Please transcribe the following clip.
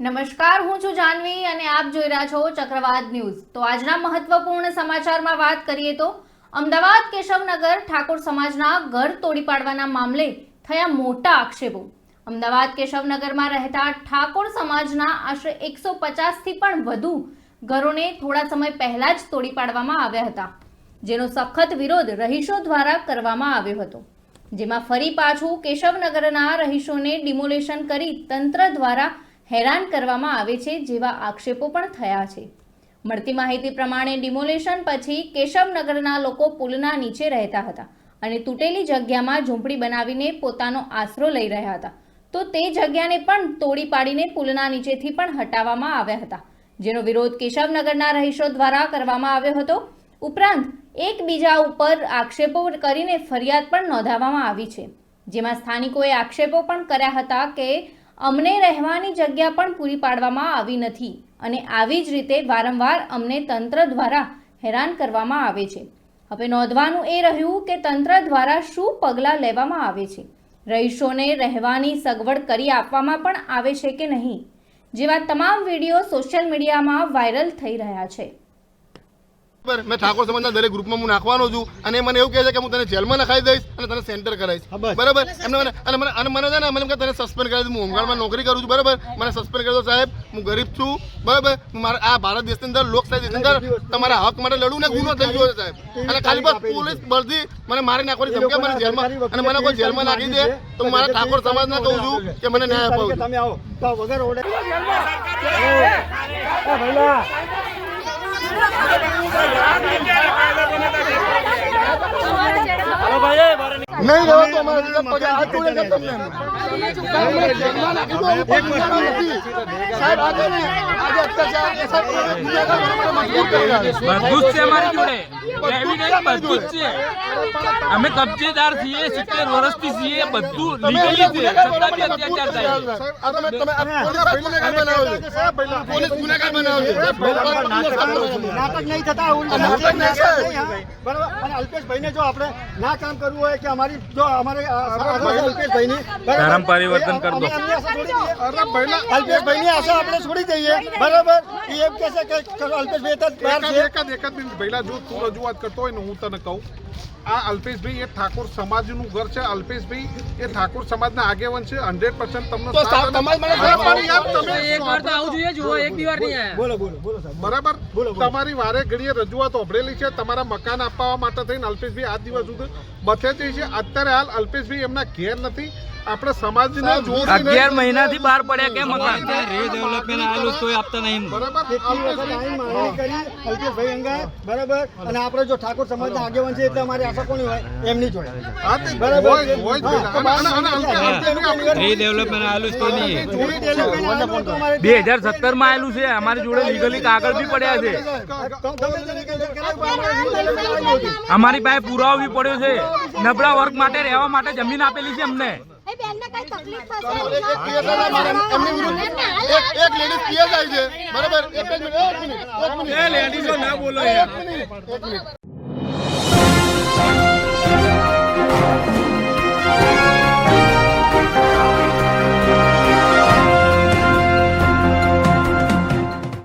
નમસ્કાર, હું છું જાનવી અને આપ જોઈ રહ્યા છો ચક્રવાત ન્યૂઝ. તો આજના મહત્વપૂર્ણ સમાચારમાં વાત કરીએ તો, અમદાવાદ કેશવનગર ઠાકોર સમાજના ઘર તોડી પાડવાના મામલે થયા મોટા આક્ષેપો. અમદાવાદ કેશવનગરમાં રહેતા ઠાકોર સમાજના આશરે એકસો પચાસથી પણ વધુ ઘરોને થોડા સમય પહેલા જ તોડી પાડવામાં આવ્યા હતા, જેનો સખત વિરોધ રહીશો દ્વારા કરવામાં આવ્યો હતો. જેમાં ફરી પાછું કેશવનગરના રહીશોને ડિમોલેશન કરી તંત્ર દ્વારા હેરાન કરવામાં આવે છે જેવા આક્ષેપો પણ થયા છે. મળતી માહિતી પ્રમાણે ડિમોલેશન પછી કેશવનગરના લોકો પુલના નીચે રહેતા હતા અને તૂટેલી જગ્યામાં ઝૂંપડી બનાવીને પોતાનો આશરો લઈ રહ્યા હતા. તો તે જગ્યાને પણ તોડી પાડીને પુલના નીચેથી પણ હટાવવામાં આવ્યા હતા. જેનો વિરોધ કેશવનગરના રહીશો દ્વારા કરવામાં આવ્યો હતો. ઉપરાંત, એકબીજા ઉપર આક્ષેપો કરીને ફરિયાદ પણ નોંધાવવામાં આવી છે. જેમાં સ્થાનિકોએ આક્ષેપો પણ કર્યા હતા કે અમને રહેવાની જગ્યા પણ પૂરી પાડવામાં આવી નથી અને આવી જ રીતે વારંવાર અમને તંત્ર દ્વારા હેરાન કરવામાં આવે છે. હવે નોંધવાનું એ રહ્યું કે તંત્ર દ્વારા શું પગલાં લેવામાં આવે છે? રહીશોને રહેવાની સગવડ કરી આપવામાં પણ આવે છે કે નહીં? જેવા તમામ વીડિયો સોશિયલ મીડિયામાં વાયરલ થઈ રહ્યા છે. બરાબર? મેં ઠાકોર સમાજના દરેક ગ્રુપમાં હું નાખવાનો છું અને મને એવું કહે છે કે હું તને જેલમાં નખાઈ દઈશ અને તને સેન્ટર કરાવીશ. બરાબર? એમને મને અને મને અને મને છે ને મને તને સસ્પેન્ડ કરાવી હું હોમગાર્ડમાં નોકરી કરું છું. બરાબર? મને સસ્પેન્ડ કરી દો સાહેબ. હું ગરીબ છું. બરાબર? મારા આ ભારત દેશની અંદર લોકશાહી દેશની અંદર તમારા હક માટે લડવું ને ગુનો થઈ ગયો છે સાહેબ. અને ખાલી બસ પોલીસ બળથી મને મારી નાખવાની ધમકી મને જેલમાં અને મને કોઈ જેલમાં નાખી દે તો હું મારા ઠાકોર સમાજને કહું છું કે મને ન્યાય અપાવું તમે આવો તો વગર ઓર્ડર એ ભઈલા હાલો ભાઈ એ બારે નીકળો. નહીં રહ્યો તો અમારા લીધે પગે હાથ જોડે કે તમને રહ્યા છે. બધું જ છે અમારી જોડે એવિડન્સ બધું છે અમે કબજેદાર છીએ સિત્તેર વર્ષથી છીએ બધું લીગલી છે છતાં બી અત્યાચાર થાય રહ્યા છો. સાહેબ, આ તમે- તમે આ પોલીસ ગુનેગાર બનાવો છો. પોલીસ ગુનેગાર બનાવો છો. સાહેબ, નાટક નાટક નહીં થતા. બરાબર અને અલ્પેશભાઈને જો આપણે ના કામ કરવું હોય કે અમારી જો અમારે અલ્પેશભાઈની બરાબર? ધર્મ પરિવર્તન કરી દો. છોડી દઈએ. અલ્પેશભાઈની આશા આપણે છોડી દઈએ. બરાબર? એમ કહે છે કે અલ્પેશભાઈ તો બહાર છે. એકાદ એકાદ મિનિટ. પહેલા જો તું રજૂઆત કરતો હોય ને હું તને કહું. આ અલ્પેશભાઈ એ ઠાકોર સમાજનું ઘર છે. અલ્પેશભાઈ એ ઠાકોર સમાજના આગેવાન છે. હંડ્રેડ પર્સન્ટ તમને તો સાથ સાહેબ, તમારે મને અરે પણ યાર તમે એક વાર તો આવું જોઈએ જુઓ એક બી નહીં આયા. બોલો બોલો બોલો સાહેબ. બરાબર. તમારી વારે ઘડીએ રજૂઆત ઓભળેલી છે. તમારા મકાન આપવા માટે થઈને અલ્પેશભાઈ આજ દિવસ સુધી બથેતી છે. અત્યારે હાલ અલ્પેશભાઈ એમના ઘેર નથી. આપણે સમાજને અગિયાર મહિનાથી બહાર પડ્યા કે મકાન રીડેવલપમેન્ટ આવેલું તોય આપતા નહીં બરાબર કરી બરાબર? અને આપણે જો ઠાકોર સમાજના આગેવાન છે એટલે અમારી આશા કોની હોય? એમની જોડે. હા, તે બરાબર બે હજાર સત્તરમાં આવેલું છે. અમારી જોડે લીગલી કાગળ બી પડ્યા છે. અમારી પાસે પુરાવો બી પડ્યો છે. નબળા વર્ગ માટે રહેવા માટે જમીન આપેલી છે અમને. એ બેનને કઈ તકલીફ એક લેડીઝ છે બરાબર? એક જ મિનિટ એક મિનિટ એક મિનિટ. લેડીઝો ના બોલો એક મિનિટ એક મિનિટ.